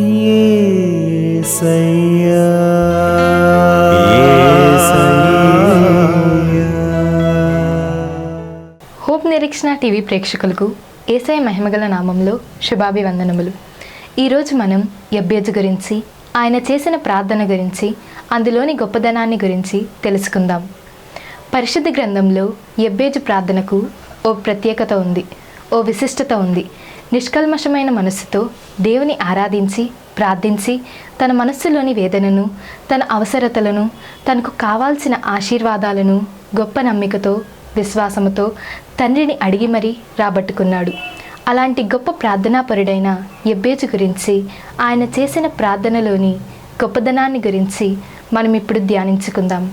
యేసయ్యా hope నిరీక్షణ TV ప్రేక్షకులకు ఏసఐ మహిమగల నామంలో శుభాభివందనములు. ఈరోజు మనం ఎబ్బేజు గురించి ఆయన చేసిన ప్రార్థన గురించి అందులోని గొప్పదనాన్ని గురించి తెలుసుకుందాం. పరిశుద్ధ గ్రంథంలో ఎబ్బేజు ప్రార్థనకు ఓ ప్రత్యేకత ఉంది ఓ విశిష్టత ఉంది. నిష్కల్మషమైన మనస్సుతో దేవుని ఆరాధించి ప్రార్థించి తన మనస్సులోని వేదనను తన అవసరతలను తనకు కావాల్సిన ఆశీర్వాదాలను గొప్ప నమ్మికతో విశ్వాసముతో తండ్రిని అడిగి మరీ రాబట్టుకున్నాడు. అలాంటి గొప్ప ప్రార్థనాపరుడైన ఎబ్బేజు గురించి ఆయన చేసిన ప్రార్థనలోని గొప్పదనాన్ని గురించి మనం ఇప్పుడు ధ్యానించుకుందాం.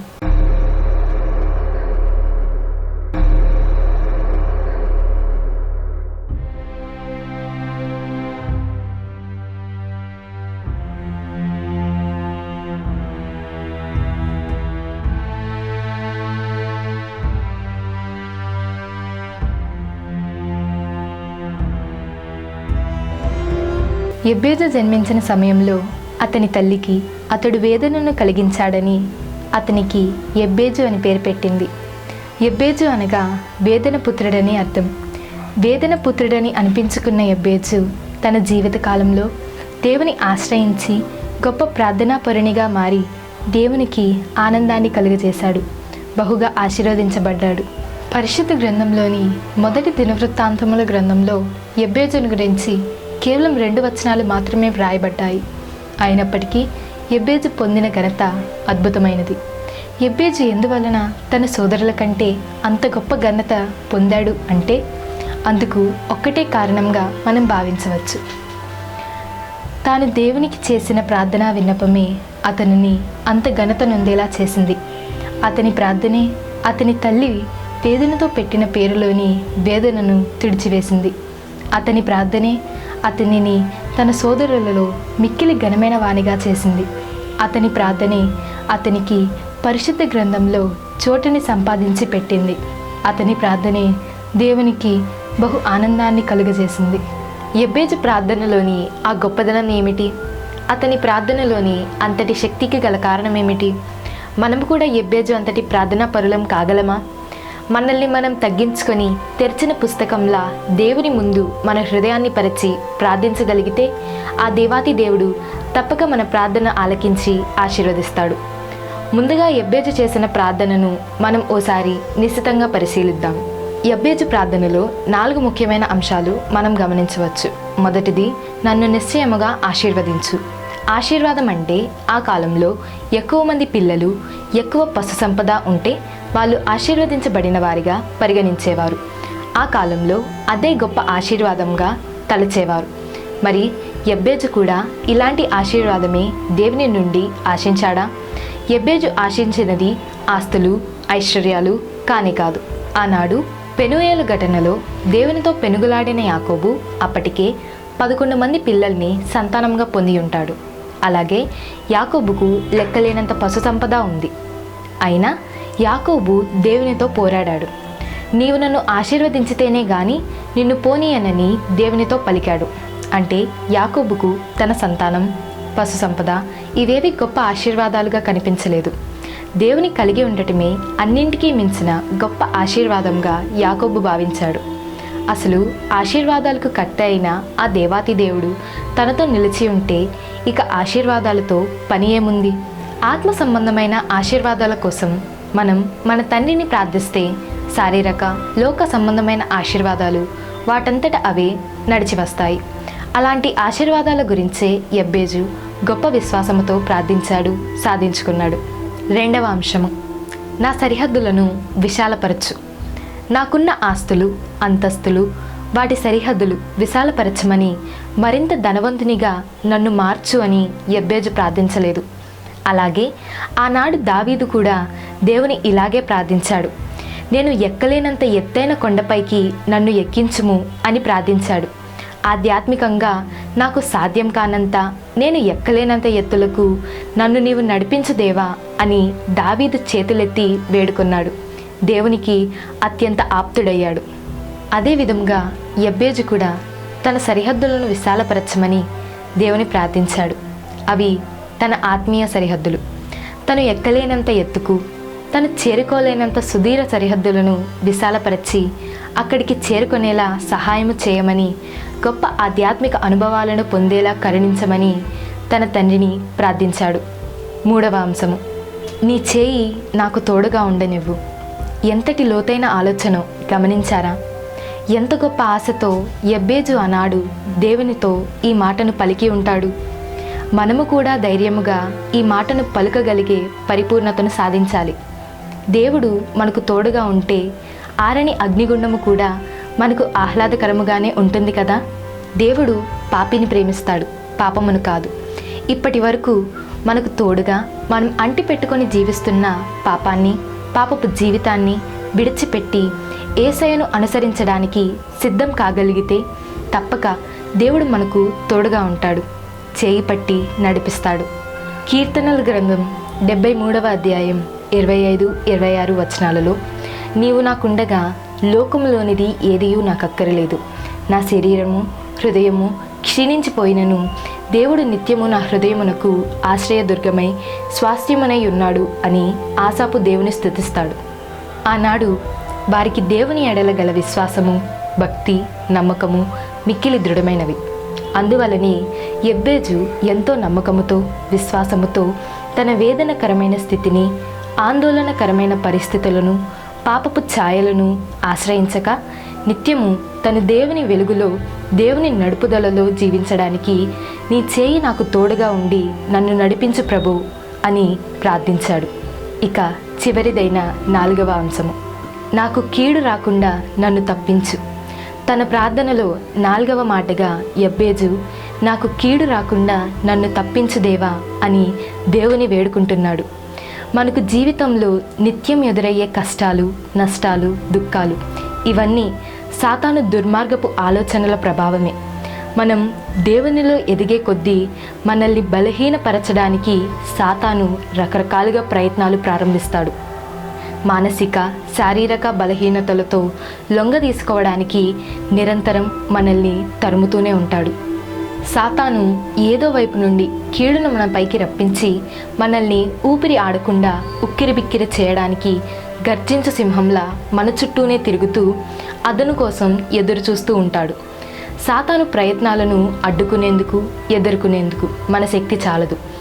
ఎబ్బేజు జన్మించిన సమయంలో అతని తల్లికి అతడు వేదనను కలిగించాడని అతనికి ఎబ్బేజు అని పేరు పెట్టింది. ఎబ్బేజు అనగా వేదన పుత్రుడని అర్థం. వేదన పుత్రుడని అనిపించుకున్న ఎబ్బేజు తన జీవితకాలంలో దేవుని ఆశ్రయించి గొప్ప ప్రార్థనాపరునిగా మారి దేవునికి ఆనందాన్ని కలుగజేశాడు. బహుగా ఆశీర్వదించబడ్డాడు. పరిశుద్ధ గ్రంథంలోని మొదటి దినవృత్తాంతముల గ్రంథంలో ఎబ్బేజును గురించి కేవలం రెండు వచనాలు మాత్రమే వ్రాయబడ్డాయి. అయినప్పటికీ ఎబ్బేజు పొందిన ఘనత అద్భుతమైనది. ఎబ్బేజు ఎందువలన తన సోదరుల కంటే అంత గొప్ప ఘనత పొందాడు అంటే అందుకు ఒక్కటే కారణంగా మనం భావించవచ్చు. తాను దేవునికి చేసిన ప్రార్థనా విన్నపమే అతనిని అంత ఘనత నొందేలా చేసింది. అతని ప్రార్థనే అతని తల్లి వేదనతో పెట్టిన పేరులోని వేదనను తుడిచివేసింది. అతని ప్రార్థనే అతనిని తన సోదరులలో మిక్కిలి ఘనమైన వానిగా చేసింది. అతని ప్రార్థనే అతనికి పరిశుద్ధ గ్రంథంలో చోటుని సంపాదించి పెట్టింది. అతని ప్రార్థనే దేవునికి బహు ఆనందాన్ని కలుగజేసింది. ఎబ్బేజ్ ప్రార్థనలోని ఆ గొప్పదనం ఏమిటి? అతని ప్రార్థనలోని అంతటి శక్తికి గల కారణం ఏమిటి మనం కూడా ఎబ్బేజు అంతటి ప్రార్థనా పరులం కాగలమా? మనల్ని మనం తగ్గించుకొని తెరిచిన పుస్తకంలా దేవుని ముందు మన హృదయాన్ని పరిచి ప్రార్థించగలిగితే ఆ దేవాతి దేవుడు తప్పక మన ప్రార్థన ఆలకించి ఆశీర్వదిస్తాడు. ముందుగా ఎబ్బేజు చేసిన ప్రార్థనను మనం ఓసారి నిశ్చితంగా పరిశీలిద్దాం. ఎబ్బేజు ప్రార్థనలో నాలుగు ముఖ్యమైన అంశాలు మనం గమనించవచ్చు. మొదటిది నన్ను నిశ్చయముగా ఆశీర్వదించు. ఆశీర్వాదం అంటే ఆ కాలంలో ఎక్కువ మంది పిల్లలు ఎక్కువ పశు సంపద ఉంటే వాళ్ళు ఆశీర్వదించబడిన వారిగా పరిగణించేవారు. ఆ కాలంలో అదే గొప్ప ఆశీర్వాదంగా తలచేవారు. మరి ఎబ్బేజు కూడా ఇలాంటి ఆశీర్వాదమే దేవుని నుండి ఆశించాడా? ఎబ్బేజు ఆశించినది ఆస్తులు ఐశ్వర్యాలు కానే కాదు. ఆనాడు పెనుయేలు ఘటనలో దేవునితో పెనుగులాడిన యాకోబు అప్పటికే పదకొండు మంది పిల్లల్ని సంతానంగా పొంది ఉంటాడు. అలాగే యాకోబుకు లెక్కలేనంత పశు సంపద ఉంది. అయినా యాకోబు దేవునితో పోరాడాడు. నీవు నన్ను ఆశీర్వదించితేనే గాని నిన్ను పోనీయనని దేవునితో పలికాడు. అంటే యాకోబుకు తన సంతానం పశు సంపద ఇవేవి గొప్ప ఆశీర్వాదాలుగా కనిపించలేదు. దేవుని కలిగి ఉండటమే అన్నింటికీ మించిన గొప్ప ఆశీర్వాదంగా యాకోబు భావించాడు. అసలు ఆశీర్వాదాలకు కట్ట అయిన ఆ దేవాతి దేవుడు తనతో నిలిచి ఉంటే ఇక ఆశీర్వాదాలతో పని ఏముంది? ఆత్మ సంబంధమైన ఆశీర్వాదాల కోసం మనం మన తండ్రిని ప్రార్థిస్తే శారీరక లోక సంబంధమైన ఆశీర్వాదాలు వాటంతట అవే నడిచి వస్తాయి. అలాంటి ఆశీర్వాదాల గురించే ఎబ్బేజు గొప్ప విశ్వాసముతో ప్రార్థించాడు సాధించుకున్నాడు. రెండవ అంశము. నా సరిహద్దులను విశాలపరచు. నాకున్న ఆస్తులు అంతస్తులు వాటి సరిహద్దులు విశాలపరచమని మరింత ధనవంతునిగా నన్ను మార్చు అని ఎబ్బేజు ప్రార్థించలేదు. అలాగే ఆనాడు దావీదు కూడా దేవుని ఇలాగే ప్రార్థించాడు. నేను ఎక్కలేనంత ఎత్తైన కొండపైకి నన్ను ఎక్కించుము అని ప్రార్థించాడు. ఆధ్యాత్మికంగా నాకు సాధ్యం కానంత నేను ఎక్కలేనంత ఎత్తులకు నన్ను నీవు నడిపించు దేవా అని దావీదు చేతులెత్తి వేడుకున్నాడు. దేవునికి అత్యంత ఆప్తుడయ్యాడు. అదేవిధంగా ఎబ్బేజు కూడా తన సరిహద్దులను విశాలపరచమని దేవుని ప్రార్థించాడు. అవి తన ఆత్మీయ సరిహద్దులు. తను ఎక్కలేనంత ఎత్తుకు తను చేరుకోలేనంత సుదీర సరిహద్దులను విశాలపరచి అక్కడికి చేరుకునేలా సహాయము చేయమని గొప్ప ఆధ్యాత్మిక అనుభవాలను పొందేలా కరుణించమని తన తండ్రిని ప్రార్థించాడు. మూడవ అంశము నీ చేయి నాకు తోడుగా ఉండనివ్వు. ఎంతటి లోతైన ఆలోచనో గమనించారా? ఎంత గొప్ప ఆశతో ఎబ్బేజు ఆనాడు దేవునితో ఈ మాటను పలికి ఉంటాడు. మనము కూడా ధైర్యముగా ఈ మాటను పలుకగలిగే పరిపూర్ణతను సాధించాలి. దేవుడు మనకు తోడుగా ఉంటే ఆరని అగ్నిగుండము కూడా మనకు ఆహ్లాదకరముగానే ఉంటుంది కదా? దేవుడు పాపిని ప్రేమిస్తాడు పాపమును కాదు. ఇప్పటి వరకు మనకు తోడుగా మనం అంటి పెట్టుకొని జీవిస్తున్న పాపాన్ని పాపపు జీవితాన్ని విడిచిపెట్టి ఏసయను అనుసరించడానికి సిద్ధం కాగలిగితే తప్పక దేవుడు మనకు తోడుగా ఉంటాడు. చేయి పట్టి నడిపిస్తాడు. కీర్తనల గ్రంథం డెబ్బై మూడవ అధ్యాయం ఇరవై ఐదు ఇరవై ఆరు వచనాలలో నీవు నాకుండగా లోకములోనిది ఏదియూ నాకు అక్కరలేదు నా శరీరము హృదయము క్షీణించిపోయినను. దేవుడు నిత్యము నా హృదయమునకు ఆశ్రయదుర్గమై స్వాస్థ్యమునై ఉన్నాడు అని ఆశాపు దేవుని స్థుతిస్తాడు. ఆనాడు వారికి దేవుని ఎడల గల విశ్వాసము భక్తి నమ్మకము మిక్కిలి దృఢమైనవి. అందువలనే ఎబ్బేజు ఎంతో నమ్మకముతో విశ్వాసముతో తన వేదనకరమైన స్థితిని ఆందోళనకరమైన పరిస్థితులను పాపపు ఛాయలను ఆశ్రయించక నిత్యము తను దేవుని వెలుగులో దేవుని నడుపుదలలో జీవించడానికి నీ చేయి నాకు తోడుగా ఉండి నన్ను నడిపించు ప్రభు అని ప్రార్థించాడు. ఇక చివరిదైన నాలుగవ అంశము. నాకు కీడు రాకుండా నన్ను తప్పించు. తన ప్రార్థనలో నాలుగవ మాటగా ఎబ్బేజు నాకు కీడు రాకుండా నన్ను తప్పించు దేవా అని దేవుని వేడుకుంటున్నాడు. మనకు జీవితంలో నిత్యం ఎదురయ్యే కష్టాలు నష్టాలు దుఃఖాలు ఇవన్నీ సాతాను దుర్మార్గపు ఆలోచనల ప్రభావమే. మనం దేవునిలో ఎదిగే కొద్దీ మనల్ని బలహీనపరచడానికి సాతాను రకరకాలుగా ప్రయత్నాలు ప్రారంభిస్తాడు. మానసిక శారీరక బలహీనతలతో లొంగ తీసుకోవడానికి నిరంతరం మనల్ని తరుముతూనే ఉంటాడు. సాతాను ఏదో వైపు నుండి కీడును మన పైకి రప్పించి మనల్ని ఊపిరి ఆడకుండా ఉక్కిరి బిక్కిరి చేయడానికి గర్జించు సింహంలా మన చుట్టూనే తిరుగుతూ అదను కోసం ఎదురు చూస్తూ ఉంటాడు. సాతాను ప్రయత్నాలను అడ్డుకునేందుకు ఎదుర్కొనేందుకు మన శక్తి చాలదు.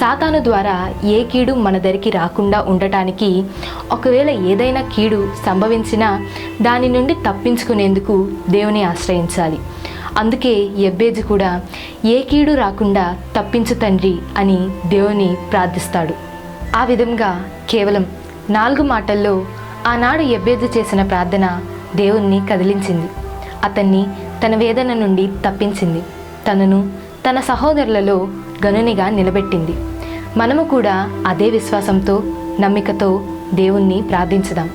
సాతాను ద్వారా ఏ కీడు మన దరికి రాకుండా ఉండటానికి ఒకవేళ ఏదైనా కీడు సంభవించినా దాని నుండి తప్పించుకునేందుకు దేవుని ఆశ్రయించాలి. అందుకే ఎబ్బేజు కూడా ఏ కీడు రాకుండా తప్పించు తండ్రి అని దేవుని ప్రార్థిస్తాడు. ఆ విధంగా కేవలం నాలుగు మాటల్లో ఆనాడు ఎబ్బేజు చేసిన ప్రార్థన దేవుణ్ణి కదిలించింది. అతన్ని తన వేదన నుండి తప్పించింది. తనను తన సహోదరులలో గనునిగా నిలబెట్టింది. మనము కూడా అదే విశ్వాసంతో నమ్మికతో దేవుణ్ణి ప్రార్థించుదాం.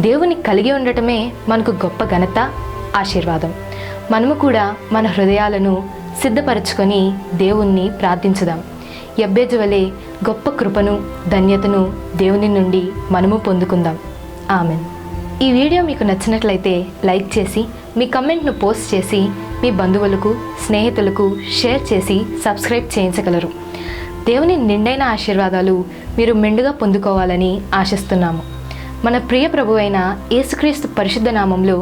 దేవుని కలిగి ఉండటమే మనకు గొప్ప ఘనత ఆశీర్వాదం. మనము కూడా మన హృదయాలను సిద్ధపరచుకొని దేవుణ్ణి ప్రార్థించుదాం. ఎబ్బేజవలే గొప్ప కృపను ధన్యతను దేవుని నుండి మనము పొందుకుందాం. ఆమెన్. ఈ వీడియో మీకు నచ్చినట్లయితే లైక్ చేసి మీ కమెంట్ను పోస్ట్ చేసి మీ బంధువులకు స్నేహితులకు షేర్ చేసి సబ్స్క్రైబ్ చేయించగలరు. దేవుని నిండైన ఆశీర్వాదాలు మీరు మెండుగా పొందుకోవాలని ఆశిస్తున్నాము. మన ప్రియ ప్రభు అయిన యేసుక్రీస్తు పరిశుద్ధ నామంలో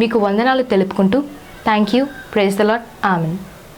మీకు వందనాలు తెలుపుకుంటూ thank you praise the Lord amen